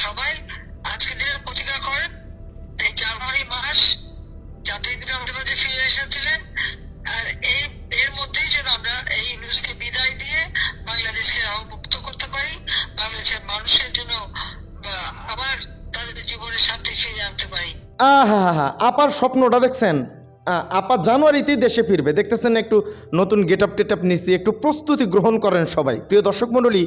সবাই প্রতিজ্ঞা করেন এই জানুয়ারি মাস জাতীয় পিতা আমাদের ফিরে এসেছিলেন। আর এই এর মধ্যেই যেন আমরা এই নিউজকে বিদায় দিয়ে বাংলাদেশকে অবমুক্ত করতে পারি, বাংলাদেশের মানুষের জন্য আবার তাদের জীবনে শান্তি ফিরিয়ে আনতে পারি। আহা, আপার স্বপ্নটা দেখছেন। আপা জানুয়ারিতেই দেশে ফিরবে। দেখতেছেন একটু নতুন গেট আপ টেট আপ নিচ্ছি একটু প্রস্তুতি গ্রহণ করেন সবাই। প্রিয় দর্শক মণ্ডলী,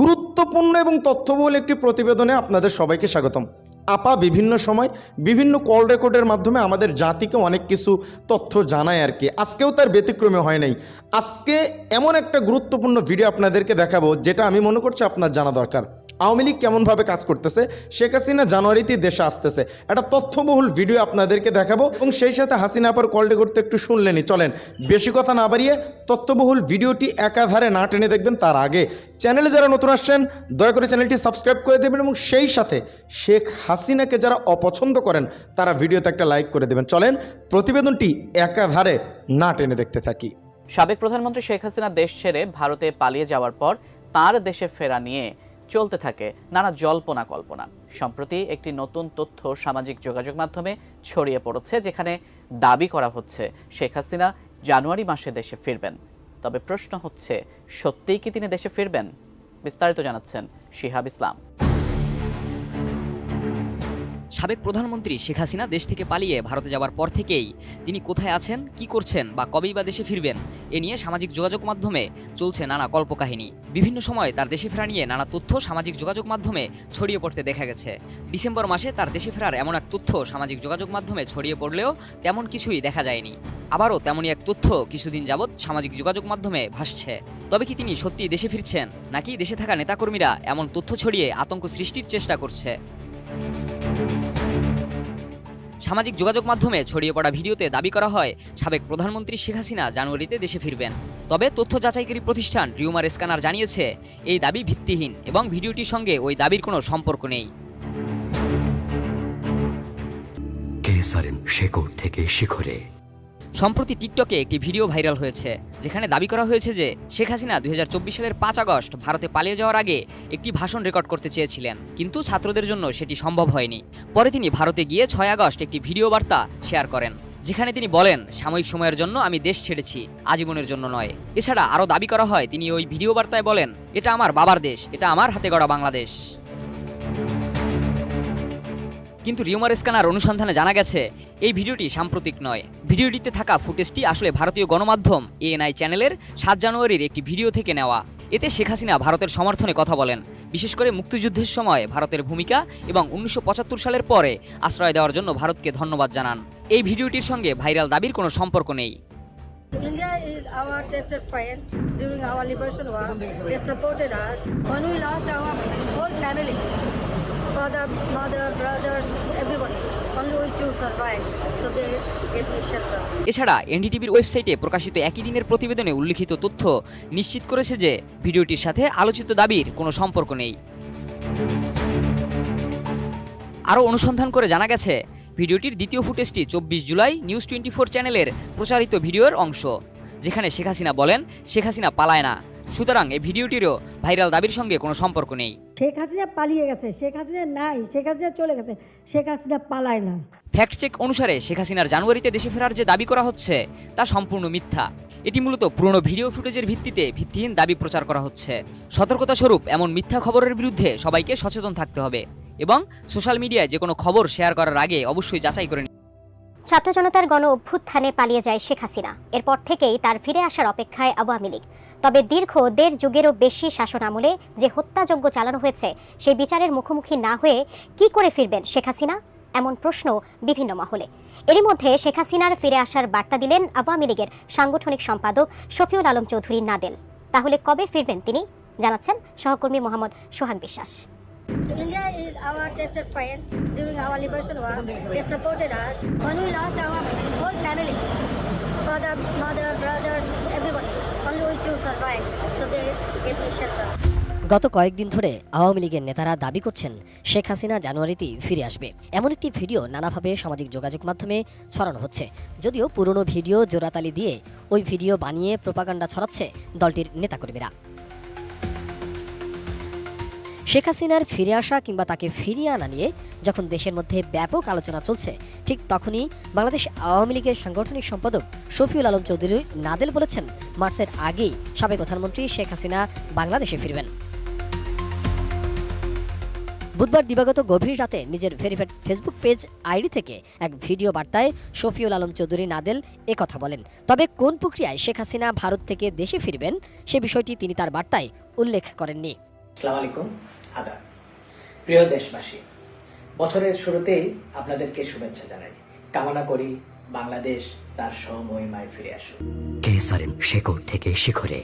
গুরুত্বপূর্ণ এবং তথ্যবহুল একটি প্রতিবেদনে আপনাদের সবাইকে স্বাগতম। আপা বিভিন্ন সময় বিভিন্ন কল রেকর্ডের মাধ্যমে আমাদের জাতিকে অনেক কিছু তথ্য জানায় আর কি। আজকেও তার ব্যতিক্রমে হয় নাই। আজকে এমন একটা গুরুত্বপূর্ণ ভিডিও আপনাদেরকে দেখাবো, যেটা আমি মনে করছি আপনার জানা দরকার। আওয়ামী লীগ কেমনভাবে কাজ করতেছে? শেখ হাসিনা জানুয়ারিতেই দেশে আসতেছে। একটা তথ্যবহুল ভিডিও আপনাদেরকে দেখাবো এবং সেই সাথে হাসিনা আপার কলটে করতে একটু শুনলেনই। চলেন, বেশি কথা না বাড়িয়ে তথ্যবহুল ভিডিওটি একাধারে না টেনে দেখবেন তার আগে। চ্যানেলে যারা নতুন আসছেন, দয়া করে চ্যানেলটি সাবস্ক্রাইব করে দেবেন এবং সেই সাথে শেখ হাসিনাকে যারা অপছন্দ করেন, তারা ভিডিওতে একটা লাইক করে দেবেন। চলেন, প্রতিবেদনটি একাধারে না টেনে দেখতে থাকি। সাবেক প্রধানমন্ত্রী শেখ হাসিনা দেশ ছেড়ে ভারতে পালিয়ে যাওয়ার পর তার দেশে ফেরা নিয়ে চলতে থাকে নানা জল্পনা কল্পনা। সম্প্রতি একটি নতুন তথ্য সামাজিক যোগাযোগ মাধ্যমে ছড়িয়ে পড়েছে, যেখানে দাবি করা হচ্ছে শেখ হাসিনা জানুয়ারি মাসে দেশে ফিরবেন। তবে প্রশ্ন হচ্ছে, সত্যিই কি তিনি দেশে ফিরবেন? বিস্তারিত জানাচ্ছেন শিহাব ইসলাম। সাবেক প্রধানমন্ত্রী শেখ হাসিনা দেশ থেকে পালিয়ে ভারতে যাওয়ার পর থেকেই তিনি কোথায় আছেন, কি করছেন বা কবেই বা দেশে ফিরবেন, এ নিয়ে সামাজিক যোগাযোগ মাধ্যমে চলছে নানা কল্পকাহিনী। বিভিন্ন সময় তার দেশে ফেরা নিয়ে নানা তথ্য সামাজিক যোগাযোগ মাধ্যমে ছড়িয়ে পড়তে দেখা গেছে। ডিসেম্বর মাসে তার দেশে ফেরার এমন এক তথ্য সামাজিক যোগাযোগ মাধ্যমে ছড়িয়ে পড়লেও তেমন কিছুই দেখা যায়নি। আবারও তেমনই এক তথ্য কিছুদিন যাবৎ সামাজিক যোগাযোগ মাধ্যমে ভাসছে। তবে কি তিনি সত্যি দেশে ফিরছেন, নাকি দেশে থাকা নেতাকর্মীরা এমন তথ্য ছড়িয়ে আতঙ্ক সৃষ্টির চেষ্টা করছে? সামাজিক যোগাযোগ মাধ্যমে ছড়িয়ে পড়া ভিডিওতে দাবি করা হয়, সাবেক প্রধানমন্ত্রী শেখ হাসিনা জানুয়ারিতে দেশে ফিরবেন। তবে তথ্য যাচাইকারী প্রতিষ্ঠান রিউমার স্ক্যানার জানিয়েছে, এই দাবি ভিত্তিহীন এবং ভিডিওটির সঙ্গে ওই দাবির কোনো সম্পর্ক নেই। কেসারেন শেকড় থেকে শিখরে। সম্প্রতি টিকটকে একটি ভিডিও ভাইরাল হয়েছে, যেখানে দাবি করা হয়েছে যে শেখ হাসিনা দুই হাজার চব্বিশ সালের পাঁচ আগস্ট ভারতে পালিয়ে যাওয়ার আগে একটি ভাষণ রেকর্ড করতে চেয়েছিলেন, কিন্তু ছাত্রদের জন্য সেটি সম্ভব হয়নি। পরে তিনি ভারতে গিয়ে ছয় আগস্ট একটি ভিডিও বার্তা শেয়ার করেন, যেখানে তিনি বলেন, সাময়িক সময়ের জন্য আমি দেশ ছেড়েছি, আজীবনের জন্য নয়। এছাড়া আরও দাবি করা হয়, তিনি ওই ভিডিও বার্তায় বলেন, এটা আমার বাবার দেশ, এটা আমার হাতে গড়া বাংলাদেশ। কিন্তু রিউমার স্ক্যানার অনুসন্ধানে জানা গেছে এই ভিডিওটি সাম্প্রতিক নয়। ভিডিওটিতে থাকা ফুটেজটি আসলে ভারতীয় গণমাধ্যম এএনআই চ্যানেলের সাত জানুয়ারির একটি ভিডিও থেকে নেওয়া। এতে শেখ হাসিনা ভারতের সমর্থনে কথা বলেন। বিশেষ করে মুক্তিযুদ্ধের সময় ভারতের ভূমিকা এবং উনিশশো পঁচাত্তর সালের পরে আশ্রয় দেওয়ার জন্য ভারতকে ধন্যবাদ জানান। এই ভিডিওটির সঙ্গে ভাইরাল দাবির কোনো সম্পর্ক নেই। India is our tested friend during our liberation war. They supported us. When we lost our whole family, father, mother, brothers, everybody. এছাড়া এনডিটিভির ওয়েবসাইটে প্রকাশিত একই দিনের প্রতিবেদনে উল্লিখিত তথ্য নিশ্চিত করেছে যে ভিডিওটির সাথে আলোচিত দাবির কোনো সম্পর্ক নেই। আরও অনুসন্ধান করে জানা গেছে ভিডিওটির দ্বিতীয় ফুটেজটি চব্বিশ জুলাই নিউজ টোয়েন্টি ফোর চ্যানেলের প্রচারিত ভিডিওর অংশ যেখানে শেখ হাসিনা বলেন শেখ হাসিনা পালায় না। সুতরাং এই ভিডিওটিরও ভাইরাল দাবির সঙ্গে কোনো সম্পর্ক নেই। শেখ হাসিনা পালিয়ে গেছে শেখ হাসিনা নাই শেখ হাসিনা চলে গেছে শেখ হাসিনা পালায় না। ফ্যাক্ট চেক অনুসারে শেখ হাসিনার জানুয়ারিতে দেশে ফেরার যে দাবি করা হচ্ছে তা সম্পূর্ণ মিথ্যা। এটি মূলত পুরনো ভিডিও ফুটেজের ভিত্তিতে ভিত্তিহীন দাবি প্রচার করা হচ্ছে। সতর্কতা স্বরূপ এমন মিথ্যা খবরের বিরুদ্ধে সবাইকে সচেতন থাকতে হবে এবং সোশ্যাল মিডিয়ায় যে কোনো খবর শেয়ার করার আগে অবশ্যই যাচাই করে ছাত্র জনতার গণ অভ্যুত্থানে পালিয়ে যায় শেখ হাসিনা। এরপর থেকেই তার ফিরে আসার অপেক্ষায় আওয়ামী লীগ। তবে দীর্ঘ দেড় যুগেরও বেশি শাসন আমলে যে হত্যাযজ্ঞ চালানো হয়েছে, সেই বিচারের মুখোমুখি না হয়ে কি করে ফিরবেন শেখ হাসিনা? এমন প্রশ্ন বিভিন্ন মহলে। এরই মধ্যে শেখ হাসিনার ফিরে আসার বার্তা দিলেন আওয়ামী লীগের সাংগঠনিক সম্পাদক শফিউল আলম চৌধুরী নাদেল। তাহলে কবে ফিরবেন তিনি? জানাচ্ছেন সহকর্মী মোহাম্মদ সোহাগ বিশ্বাস। India is our tested friend during our liberation war. They supported us. When we lost our whole family, father, mother, brothers, everybody, only we to survive. So they gave me shelter. গত কয়েকদিন ধরে আওয়ামী লীগের নেতারা দাবি করছেন শেখ হাসিনা জানুয়ারিতেই ফিরে আসবে এমন একটি ভিডিও নানাভাবে সামাজিক যোগাযোগ মাধ্যমে ছড়ানো হচ্ছে যদিও পুরনো ভিডিও জোড়াতালি দিয়ে ওই ভিডিও বানিয়ে প্রোপাগান্ডা ছড়াচ্ছে দলটির নেতাকর্মীরা শেখ হাসিনার ফিরে আসা কিংবা তাকে ফিরিয়ে আনা নিয়ে যখন দেশের মধ্যে ব্যাপক আলোচনা চলছে, ঠিক তখনই বাংলাদেশ আওয়ামী লীগের সাংগঠনিক সম্পাদক শফিউল আলম চৌধুরী নাদেল বলেছেন, মার্চের আগেই সাবেক প্রধানমন্ত্রী শেখ হাসিনা বাংলাদেশে ফিরবেন। বুধবার দিবাগত গভীর রাতে নিজের ভেরিফাইড ফেসবুক পেজ আইডি থেকে এক ভিডিও বার্তায় শফিউল আলম চৌধুরী নাদেল কথা বলেন, তবে কোন প্রক্রিয়ায় শেখ হাসিনা ভারত থেকে দেশে ফিরবেন, সে বিষয়টি তিনি তার বার্তায় উল্লেখ করেননি। আসসালামু আলাইকুম আদাব। প্রিয় দেশবাসী বছরের শুরুতেই আপনাদেরকে শুভেচ্ছা জানাই। কামনা করি বাংলাদেশ তার সমহিমায় ফিরে আসুক। শেকড় থেকে শিখরে।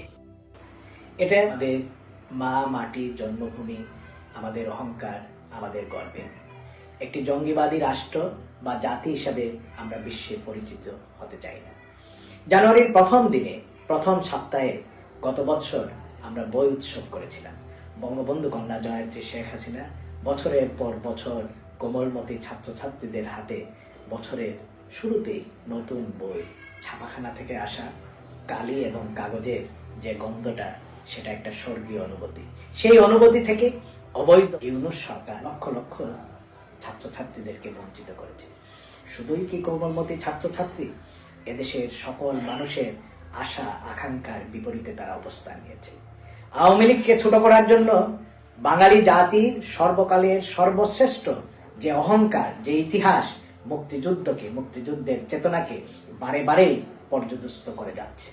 এটা আমাদের মা মাটি জন্মভূমি আমাদের অহংকার আমাদের গর্বে। একটি জঙ্গিবাদী রাষ্ট্র বা জাতি হিসাবে আমরা বিশ্বে পরিচিত হতে চাই না। জানুয়ারির প্রথম দিনে প্রথম সপ্তাহে গত বছর আমরা বই উৎসব করেছিলাম। বঙ্গবন্ধু কন্যা জয়ত্রী শেখ হাসিনা বছরের পর বছর কোমলমতি ছাত্রছাত্রীদের হাতে বছরের শুরুতেই নতুন বই ছাপাখানা থেকে আসা কালি এবং কাগজের যে গন্ধটা, সেটা একটা স্বর্গীয় অনুভূতি। সেই অনুভূতি থেকে অবৈধ ইউনুস সরকার লক্ষ লক্ষ ছাত্রছাত্রীদেরকে বঞ্চিত করেছে। শুধুই কি কোমলমতি ছাত্রছাত্রী? এদেশের সকল মানুষের আশা, আকাঙ্ক্ষার বিপরীতে তারা অবস্থান নিয়েছে। আওয়ামী লীগকে ছোট করার জন্য বাঙালি জাতির সর্বকালের সর্বশ্রেষ্ঠ যে অহংকার, যে ইতিহাস মুক্তিযুদ্ধকে, মুক্তিযুদ্ধের চেতনাকে বারে বারেই পর্যদস্ত করে যাচ্ছে।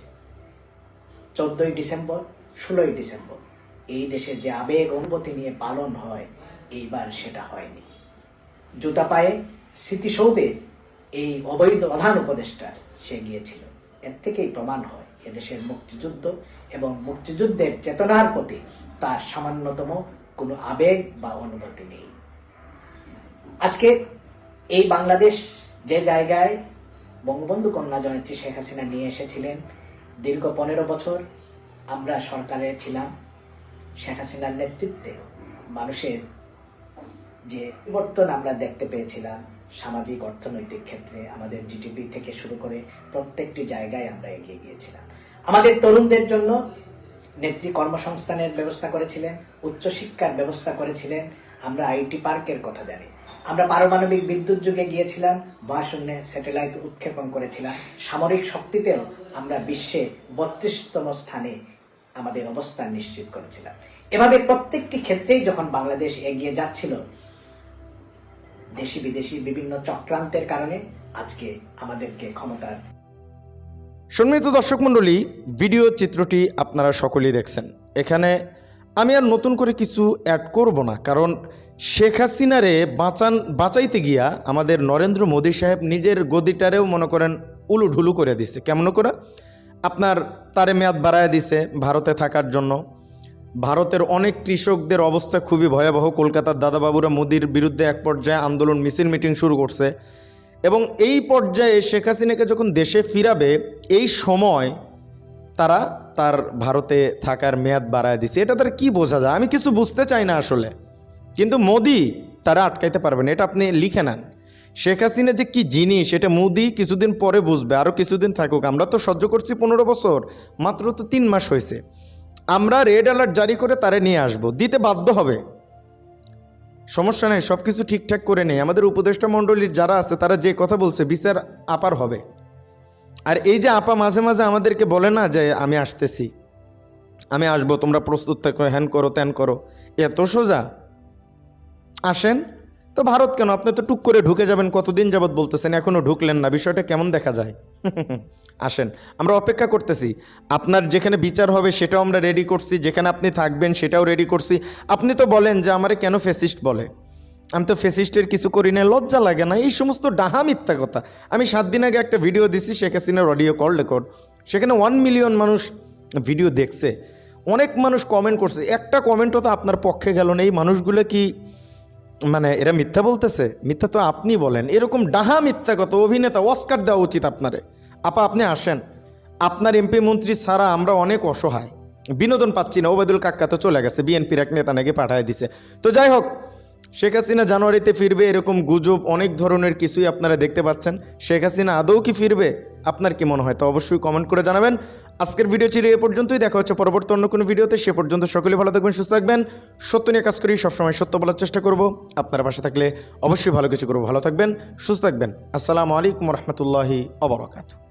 চোদ্দই ডিসেম্বর, ষোলোই ডিসেম্বর, এই দেশের যে আবেগ অনুভূতি নিয়ে পালন হয়, এইবার সেটা হয়নি। জুতা পায়ে স্মৃতিসৌধে এই অবৈধ প্রধান উপদেষ্টার সে গিয়েছিল। এর থেকেই প্রমাণ হয় এদেশের মুক্তিযুদ্ধ এবং মুক্তিযুদ্ধের চেতনার প্রতি তার সামান্যতম কোনো আবেগ বা অনুভূতি নেই। আজকে এই বাংলাদেশ যে জায়গায় বঙ্গবন্ধু কন্যা জয়ন্তী শেখ হাসিনা নিয়ে এসেছিলেন, দীর্ঘ পনেরো বছর আমরা সরকারে ছিলাম। শেখ হাসিনার নেতৃত্বে মানুষের যে পরিবর্তন আমরা দেখতে পেয়েছিলাম সামাজিক অর্থনৈতিক ক্ষেত্রে আমাদের জিডিপি থেকে শুরু করে প্রত্যেকটি জায়গায় আমরা এগিয়ে গিয়েছিলাম। আমাদের তরুণদের জন্য নেত্রী কর্মসংস্থানের ব্যবস্থা করেছিলেন, উচ্চশিক্ষার ব্যবস্থা করেছিলেন, আমরা আইটি পার্কের কথা জানি। আমরা পারমাণবিক বিদ্যুৎ যুগে গিয়েছিলাম, মহাশূন্যে স্যাটেলাইট উৎক্ষেপণ করেছিলাম। সামরিক শক্তিতেও আমরা বিশ্বে বত্রিশতম স্থানে আমাদের অবস্থান নিশ্চিত করেছিলাম। এভাবে প্রত্যেকটি ক্ষেত্রেই যখন বাংলাদেশ এগিয়ে যাচ্ছিল দেশি বিদেশি বিভিন্ন চক্রান্তের কারণে আজকে আমাদেরকে ক্ষমতার সম্মানিত দর্শক মণ্ডলী ভিডিও চিত্রটি আপনারা সকলেই দেখছেন। এখানে আমি আর নতুন করে কিছু অ্যাড করব না, কারণ শেখ হাসিনারে বাঁচান, বাঁচাইতে গিয়া আমাদের নরেন্দ্র মোদী সাহেব নিজের গদিটারেও মনে করেন উলুঢুলু করে দিছে। কেমন করে? আপনার তারে মেয়াদ বাড়ায় দিছে ভারতে থাকার জন্য। ভারতের অনেক কৃষকদের অবস্থা খুবই ভয়াবহ। কলকাতার দাদাবাবুরা মোদির বিরুদ্ধে এক পর্যায়ে আন্দোলন, মিছিল, মিটিং শুরু করছে। এবং এই পর্যায়ে শেখ হাসিনাকে যখন দেশে ফিরাবে, এই সময় তারা তার ভারতে থাকার মেয়াদ বাড়ায় দিছে এটা তারা কি বোঝা যায়? আমি কিছু বুঝতে চাই না আসলে। কিন্তু মোদি তারা আটকাইতে পারবে না, এটা আপনি লিখে নেন। শেখ হাসিনা যে কি জিনিস, এটা মোদি কিছুদিন পরে বুঝবে, আরও কিছুদিন থাকুক। আমরা তো সহ্য করছি পনেরো বছর, মাত্র তো তিন মাস হয়েছে। আমরা রেড অ্যালার্ট জারি করে তারে নিয়ে আসব। দিতে বাধ্য হবে। সমস্যা নেই সব কিছু ঠিকঠাক করে নেই। আমাদের উপদেষ্টা মণ্ডলীর যারা আছে, তারা যে কথা বলছে, বিচার আপার হবে। আর এই যে আপা মাঝে মাঝে আমাদেরকে বলে না যে, আমি আসতেছি। আমি আসব, তোমরা প্রস্তুত থাকো, হ্যান করো, ত্যান করো। এত সোজা। আসেন। তো ভারত কেন? আপনি তো টুক করে ঢুকে যাবেন, কতদিন যাবৎ বলতেছেন এখনও ঢুকলেন না, বিষয়টা কেমন দেখা যায়? আসেন, আমরা অপেক্ষা করতেছি। আপনার যেখানে বিচার হবে সেটাও আমরা রেডি করছি, যেখানে আপনি থাকবেন সেটাও রেডি করছি। আপনি তো বলেন যে আমারে কেন ফেসিস্ট বলে? আমি তো ফেসিস্টের কিছু করি না লজ্জা লাগে না, এই সমস্ত ডাহা মিথ্যা কথা। আমি সাত দিন আগে একটা ভিডিও দিছি, শেখ হাসিনার অডিও কল রেকর্ড সেখানে ওয়ান মিলিয়ন মানুষ ভিডিও দেখছে। অনেক মানুষ কমেন্ট করছে, একটা কমেন্টও তো আপনার পক্ষে গেল না, এই মানুষগুলো কি মানে এরা মিথ্যা বলতেছে, মিথ্যা তো আপনি বলেন। এরকম ডাহা মিথ্যা কথা অভিনেতা অস্কার দেওয়া উচিত আপনারে। আপা, আপনি আসেন। আপনার এমপি মন্ত্রী ছাড়া আমরা অনেক অসহায়। বিনোদন পাচ্ছি না। ওবায়দুল কাক্কা তো চলে গেছে। বিএনপির এক নেতা নাকি পাঠায় দিছে। তো যাই হোক, শেখ হাসিনা জানুয়ারিতে ফিরবে এরকম গুজব, অনেক ধরনের কিছুই আপনারা দেখতে পাচ্ছেন। শেখ হাসিনা আদৌ কি ফিরবে? আপনার কি মনে হয়? তো অবশ্যই কমেন্ট করে জানাবেন। আজকের ভিডিও ছিল এ পর্যন্তই। দেখা হচ্ছে পরবর্তী অন্য কোনো ভিডিওতে। সে পর্যন্ত সকলে ভালো থাকবেন, সুস্থ থাকবেন। সত্য নিয়ে কাজ করি, সবসময় সত্য বলার চেষ্টা করব। আপনার পাশে থাকলে অবশ্যই ভালো কিছু করব। ভালো থাকবেন, সুস্থ থাকবেন। আসসালামু আলাইকুম রহমতুল্লাহি অবরাকাতু